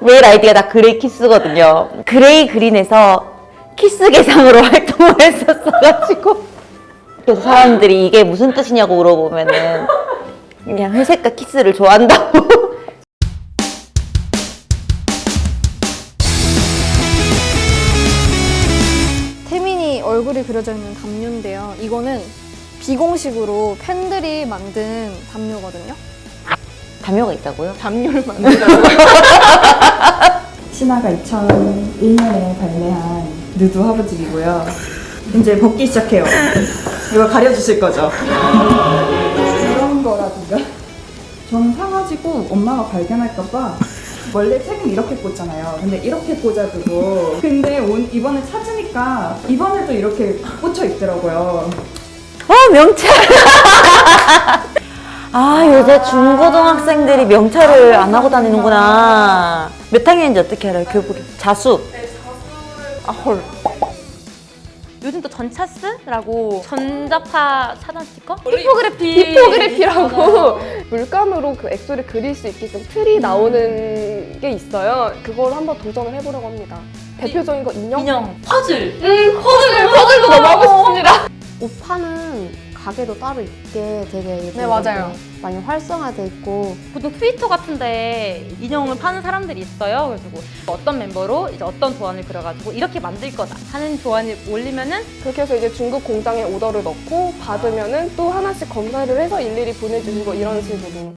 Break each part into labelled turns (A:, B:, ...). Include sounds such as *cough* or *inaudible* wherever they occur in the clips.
A: 메일 아이디가 다 그레이 키스거든요. 그레이 그린에서 키스 개상으로 *laughs* 활동을 했었어가지고 그래서 사람들이 이게 무슨 뜻이냐고 물어보면은 그냥 회색과 키스를 좋아한다고. *laughs*
B: 태민이 얼굴이 그려져 있는 담요인데요. 이거는 비공식으로 팬들이 만든 담요거든요.
A: 담요가 있다고요?
B: 담요를 만든 *laughs*
C: 신화가 2001년에 발매한 누드 화보집이고요. 이제 벗기 시작해요. 이거 가려주실 거죠? 이런 거라든가. 저는 사가지고 엄마가 발견할까봐 원래 책은 이렇게 꽂잖아요. 근데 이렇게 꽂아두고. 근데 온- 이번에 찾으니까 이번에도 이렇게 꽂혀 있더라고요.
A: 어 명찰. *laughs* 아 요새 중고등학생들이 명찰을 안 하고 다니는구나. 몇 학년인지 어떻게 알아요? 교복이 자수. 아 헐.
D: 요즘 또 전차스라고 전자파 차단 스티커? 히포그래피
E: 히포그래피라고 물감으로 그 엑소를 그릴 수 있게끔 틀이 나오는 게 있어요. 그걸 한번 도전을 해보려고 합니다. 대표적인 거 인형?
D: 인형 퍼즐
E: 퍼즐도 너무 하고 싶습니다.
F: 옷 파는 가게도 따로 있게 되게
B: 네, 맞아요.
F: 많이 활성화돼 있고
D: 보통 트위터 같은데 인형을 파는 사람들이 있어요. 그래가지고 어떤 멤버로 이제 어떤 도안을 그려가지고 이렇게 만들 거다 하는 도안을 올리면은
E: 그렇게 해서 이제 중국 공장에 오더를 넣고 받으면은 또 하나씩 검사를 해서 일일이 보내주시고 이런 식으로.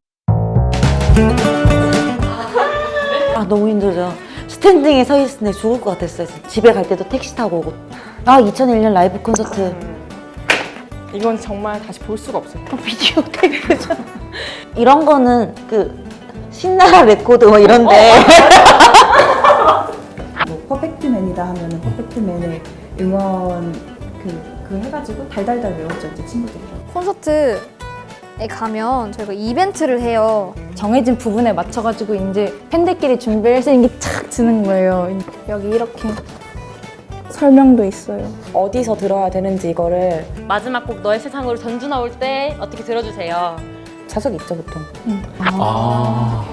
A: 아 너무 힘들죠. 스탠딩에 서 있을 때 죽을 것 같았어요. 집에 갈 때도 택시 타고 오고. 아 2001년 라이브 콘서트.
G: 이건 정말 다시 볼 수가 없어요.
A: 비디오 테이프죠. 이런 거는 그 신나라 레코드 뭐 이런데
C: 뭐 퍼펙트맨이다 하면은 퍼펙트맨의 응원 그, 그 해가지고 달달달 외웠죠, 이제 친구들이랑.
B: 콘서트에 가면 저희가 이벤트를 해요.
H: 정해진 부분에 맞춰가지고 이제 팬들끼리 준비할 수 있는 게 착 드는 거예요. 여기 이렇게 설명도 있어요. 어디서 들어야 되는지 이거를
D: 마지막 곡 너의 세상으로 전주 나올 때 어떻게 들어주세요.
H: 자석이 있죠 보통.
I: 아,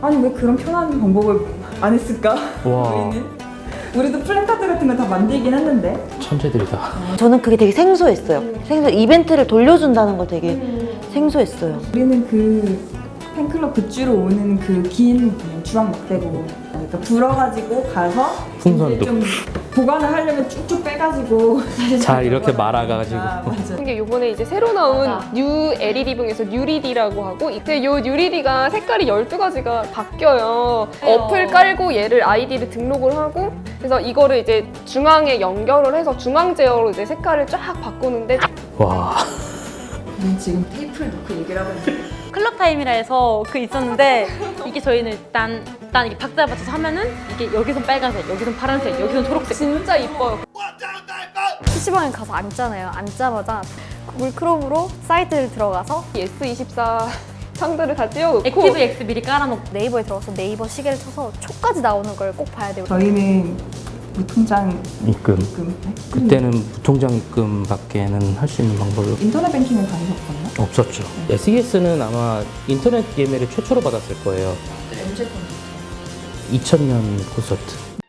C: 아니 왜 그런 편한 방법을 안 했을까?
I: 와, *laughs*
C: 우리는 우리도 플랜카드 같은 거 다 만들긴 했는데
I: 천재들이다.
A: 저는 그게 되게 생소했어요. 생소 이벤트를 돌려준다는 거 되게 생소했어요.
C: 우리는 그 팬클럽 굿즈로 오는 그 긴 주황 막대고 그러니까 불어가지고 가서
I: 풍선도.
C: 이제 좀 보관을 하려면 쭉쭉 빼가지고 *laughs*
I: 잘 이렇게 말아가지고.
C: 아, 맞아.
E: 이게 요번에 이제 새로 나온 뉴 LED 중에서 뉴리디라고 하고 이때 요 뉴리디가 색깔이 12가지가 바뀌어요. 어플 깔고 얘를 아이디를 등록을 하고 그래서 이거를 이제 중앙에 연결을 해서 중앙 제어로 이제 색깔을 쫙 바꾸는데
I: 와,
C: 지금 테이프를 놓고 얘기를 하고 있는데
D: 클럽 타임이라 해서 그 있었는데 이게 저희는 일단 일단 이게 박자 맞춰서 하면은 이게 여기선 빨간색, 여기선 파란색, 여기선 초록색.
E: 진짜 이뻐요.
B: PC방에 가서 앉잖아요. 앉자마자 구글 크롬으로 사이트를 들어가서
E: S24 상들을 다 띄워놓고
D: 액티브 X 미리 깔아놓고
B: 네이버에 들어가서 네이버 시계를 쳐서 초까지 나오는 걸 꼭 봐야 돼요.
C: 저희는 무통장
I: 입금.
C: 입금 네?
I: 그때는 부통장 입금밖에는 할 수 있는 방법이
C: 인터넷 뱅킹은 다니셨거든요?
I: 없었죠. SES는 아마 인터넷 예매를 최초로 받았을 거예요.
C: 언제
I: 2000년 콘서트.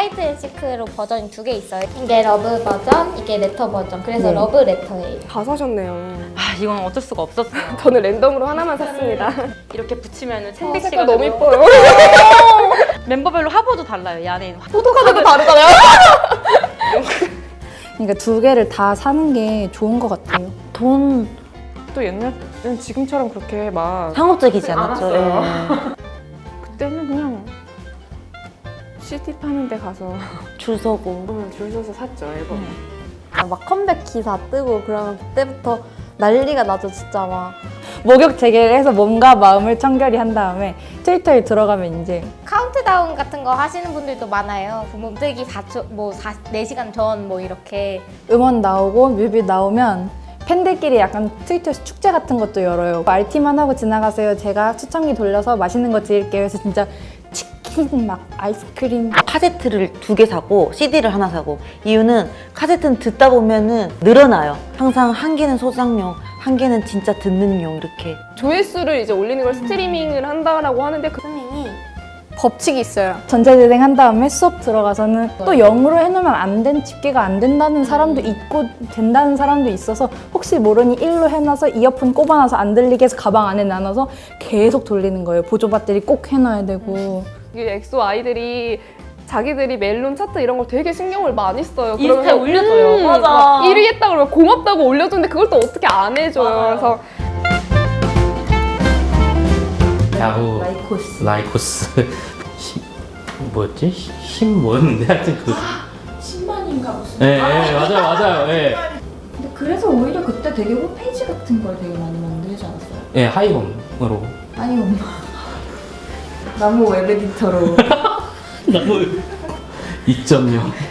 J: 아, 그 하이드 앤 시크로 버전이 두 개 있어요. 이게 러브 버전, 이게 레터 버전. 그래서
C: 네.
J: 러브 레터예요.
E: 다 사셨네요.
D: 아 이건 어쩔 수가 없었어요. *laughs*
E: 저는 랜덤으로 하나만 샀습니다. *laughs*
D: 이렇게 붙이면은
E: 어,
D: 샌드위치가
E: 색깔 너무
D: 되고
E: 이뻐요. *laughs*
D: 멤버별로 화보도 달라요. 이 안에 있는 화-
E: 포토카드도 다르잖아요.
H: 그러니까 두 개를 다 사는 게 좋은 것 같아요.
A: 돈
G: 또 옛날엔 지금처럼 그렇게 막
A: 상업적이지 않았죠. 예.
G: CD 파는 데 가서
A: 줄 서고. *laughs*
G: 응, 줄 서서 샀죠 앨범.
B: 아, 막 컴백 기사 뜨고 그러면 그때부터 난리가 나죠. 진짜 막
H: 목욕 재개를 해서 몸과 마음을 청결히 한 다음에 트위터에 들어가면 이제
J: 카운트다운 같은 거 하시는 분들도 많아요. 부모 뜨기 4초, 뭐 4, 4시간 전 뭐 이렇게.
H: 음원 나오고 뮤비 나오면 팬들끼리 약간 트위터에서 축제 같은 것도 열어요. RT만 하고 지나가세요. 제가 추첨기 돌려서 맛있는 거 드릴게요. 그래서 진짜 치킨 막 아이스크림
A: 카세트를 두 개 사고 CD를 하나 사고 이유는 카세트는 듣다 보면은 늘어나요. 항상 한 개는 소장용, 한 개는 진짜 듣는 용 이렇게
E: 조회수를 이제 올리는 걸 스트리밍을 한다라고 하는데 그
B: 스밍이
H: 법칙이 있어요. 전자재생 한 다음에 수업 들어가서는 또 영어로 해놓으면 안 된 집계가 안 된다는 사람도 있고 된다는 사람도 있어서 혹시 모르니 일로 해놔서 이어폰 꼽아놔서 안 들리게 해서 가방 안에 나눠서 계속 돌리는 거예요. 보조 배터리 꼭 해놔야 되고.
E: 이 엑소 아이들이 자기들이 멜론 차트 이런 걸 되게 신경을 많이 써요.
A: 인스타에
E: 그러면서
A: 올려줘요.
E: 음,
A: 맞아.
E: 막 1위 했다 그러면 고맙다고 올려주는데 그걸 또 어떻게 안 해줘요. 그래서
I: 야후
C: 라이코스.
I: 라이코스 *laughs* 심 뭐였지? 심 뭐였는데 하여튼 그 *gasps*
C: 10만인가 무슨.
I: 예, 예 맞아요 맞아요 예.
C: 근데 그래서 오히려 그때 되게 홈페이지 같은 걸 되게 많이 만들지 않았어요?
I: 예 하이홈으로
C: 아니 엄마. 나무 웹 에디터로.
I: 너무 2.0